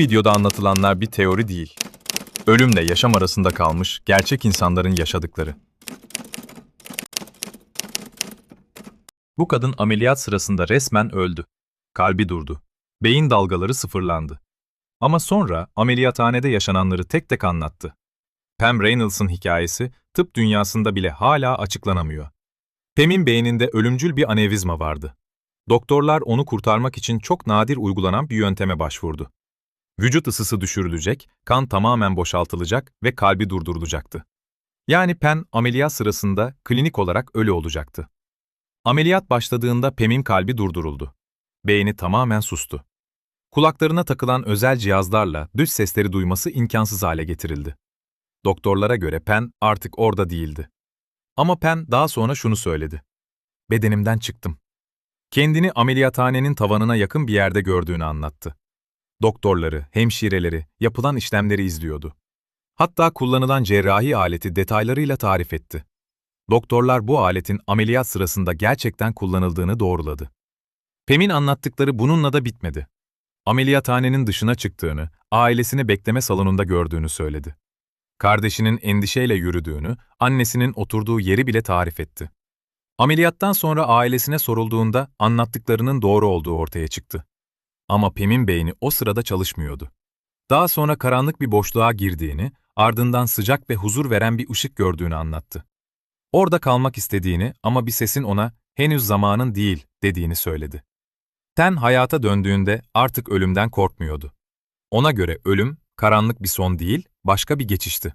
videoda anlatılanlar bir teori değil. Ölümle yaşam arasında kalmış gerçek insanların yaşadıkları. Bu kadın ameliyat sırasında resmen öldü. Kalbi durdu. Beyin dalgaları sıfırlandı. Ama sonra ameliyathanede yaşananları tek tek anlattı. Pam Reynolds'ın hikayesi tıp dünyasında bile hala açıklanamıyor. Pam'in beyninde ölümcül bir anevrizma vardı. Doktorlar onu kurtarmak için çok nadir uygulanan bir yönteme başvurdu. Vücut ısısı düşürülecek, kan tamamen boşaltılacak ve kalbi durdurulacaktı. Yani Pen ameliyat sırasında klinik olarak ölü olacaktı. Ameliyat başladığında Pem'in kalbi durduruldu. Beyni tamamen sustu. Kulaklarına takılan özel cihazlarla dış sesleri duyması imkansız hale getirildi. Doktorlara göre Pen artık orada değildi. Ama Pen daha sonra şunu söyledi. Bedenimden çıktım. Kendini ameliyathanenin tavanına yakın bir yerde gördüğünü anlattı. Doktorları, hemşireleri, yapılan işlemleri izliyordu. Hatta kullanılan cerrahi aleti detaylarıyla tarif etti. Doktorlar bu aletin ameliyat sırasında gerçekten kullanıldığını doğruladı. Pem'in anlattıkları bununla da bitmedi. Ameliyathanenin dışına çıktığını, ailesini bekleme salonunda gördüğünü söyledi. Kardeşinin endişeyle yürüdüğünü, annesinin oturduğu yeri bile tarif etti. Ameliyattan sonra ailesine sorulduğunda anlattıklarının doğru olduğu ortaya çıktı. Ama Pem'in beyni o sırada çalışmıyordu. Daha sonra karanlık bir boşluğa girdiğini, ardından sıcak ve huzur veren bir ışık gördüğünü anlattı. Orada kalmak istediğini ama bir sesin ona henüz zamanın değil dediğini söyledi. Ten hayata döndüğünde artık ölümden korkmuyordu. Ona göre ölüm, karanlık bir son değil, başka bir geçişti.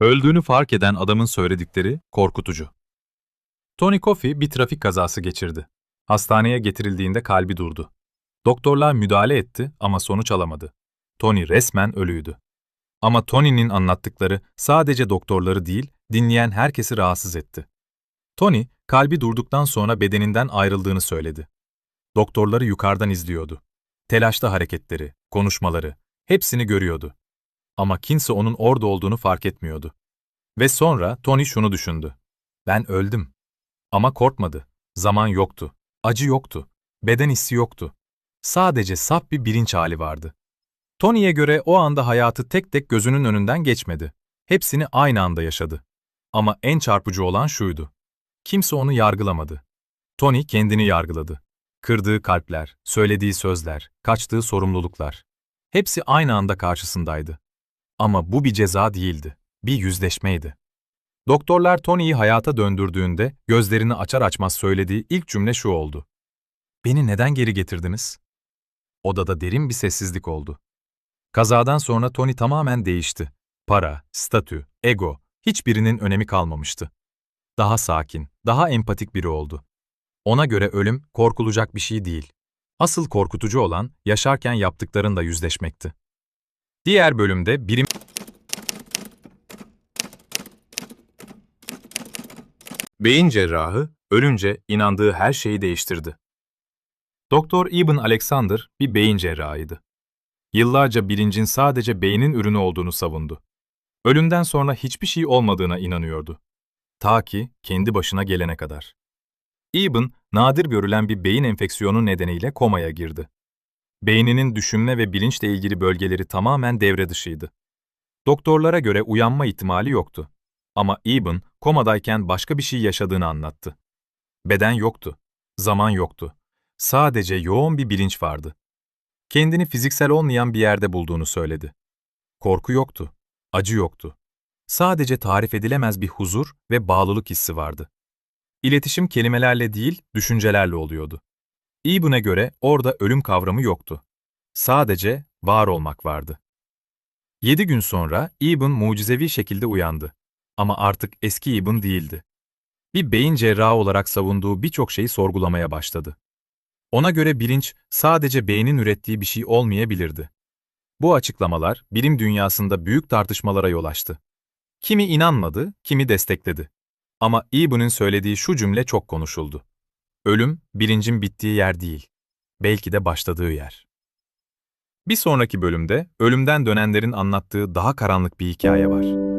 Öldüğünü fark eden adamın söyledikleri korkutucu. Tony Coffey bir trafik kazası geçirdi. Hastaneye getirildiğinde kalbi durdu. Doktorlar müdahale etti ama sonuç alamadı. Tony resmen ölüydü. Ama Tony'nin anlattıkları sadece doktorları değil, dinleyen herkesi rahatsız etti. Tony, kalbi durduktan sonra bedeninden ayrıldığını söyledi. Doktorları yukarıdan izliyordu. Telaşlı hareketleri, konuşmaları, hepsini görüyordu. Ama kimse onun orada olduğunu fark etmiyordu. Ve sonra Tony şunu düşündü. Ben öldüm. Ama korkmadı. Zaman yoktu. Acı yoktu. Beden hissi yoktu. Sadece saf bir bilinç hali vardı. Tony'ye göre o anda hayatı tek tek gözünün önünden geçmedi. Hepsini aynı anda yaşadı. Ama en çarpıcı olan şuydu. Kimse onu yargılamadı. Tony kendini yargıladı. Kırdığı kalpler, söylediği sözler, kaçtığı sorumluluklar. Hepsi aynı anda karşısındaydı. Ama bu bir ceza değildi, bir yüzleşmeydi. Doktorlar Tony'yi hayata döndürdüğünde gözlerini açar açmaz söylediği ilk cümle şu oldu. Beni neden geri getirdiniz? Odada derin bir sessizlik oldu. Kazadan sonra Tony tamamen değişti. Para, statü, ego, hiçbirinin önemi kalmamıştı. Daha sakin, daha empatik biri oldu. Ona göre ölüm korkulacak bir şey değil. Asıl korkutucu olan yaşarken yaptıklarınla yüzleşmekti. Diğer bölümde birim Beyin cerrahı ölünce inandığı her şeyi değiştirdi. Doktor Ibn Alexander bir beyin cerrahıydı. Yıllarca bilincin sadece beynin ürünü olduğunu savundu. Ölümden sonra hiçbir şey olmadığına inanıyordu. Ta ki kendi başına gelene kadar. Ibn, nadir görülen bir beyin enfeksiyonu nedeniyle komaya girdi. Beyninin düşünme ve bilinçle ilgili bölgeleri tamamen devre dışıydı. Doktorlara göre uyanma ihtimali yoktu. Ama Ibn, komadayken başka bir şey yaşadığını anlattı. Beden yoktu, zaman yoktu. Sadece yoğun bir bilinç vardı. Kendini fiziksel olmayan bir yerde bulduğunu söyledi. Korku yoktu, acı yoktu. Sadece tarif edilemez bir huzur ve bağlılık hissi vardı. İletişim kelimelerle değil, düşüncelerle oluyordu. İbn'e göre orada ölüm kavramı yoktu. Sadece var olmak vardı. Yedi gün sonra İbn mucizevi şekilde uyandı. Ama artık eski İbn değildi. Bir beyin cerrahı olarak savunduğu birçok şeyi sorgulamaya başladı. Ona göre bilinç sadece beynin ürettiği bir şey olmayabilirdi. Bu açıklamalar bilim dünyasında büyük tartışmalara yol açtı. Kimi inanmadı, kimi destekledi. Ama İbn'in söylediği şu cümle çok konuşuldu. Ölüm, bilincin bittiği yer değil, belki de başladığı yer. Bir sonraki bölümde ölümden dönenlerin anlattığı daha karanlık bir hikaye var.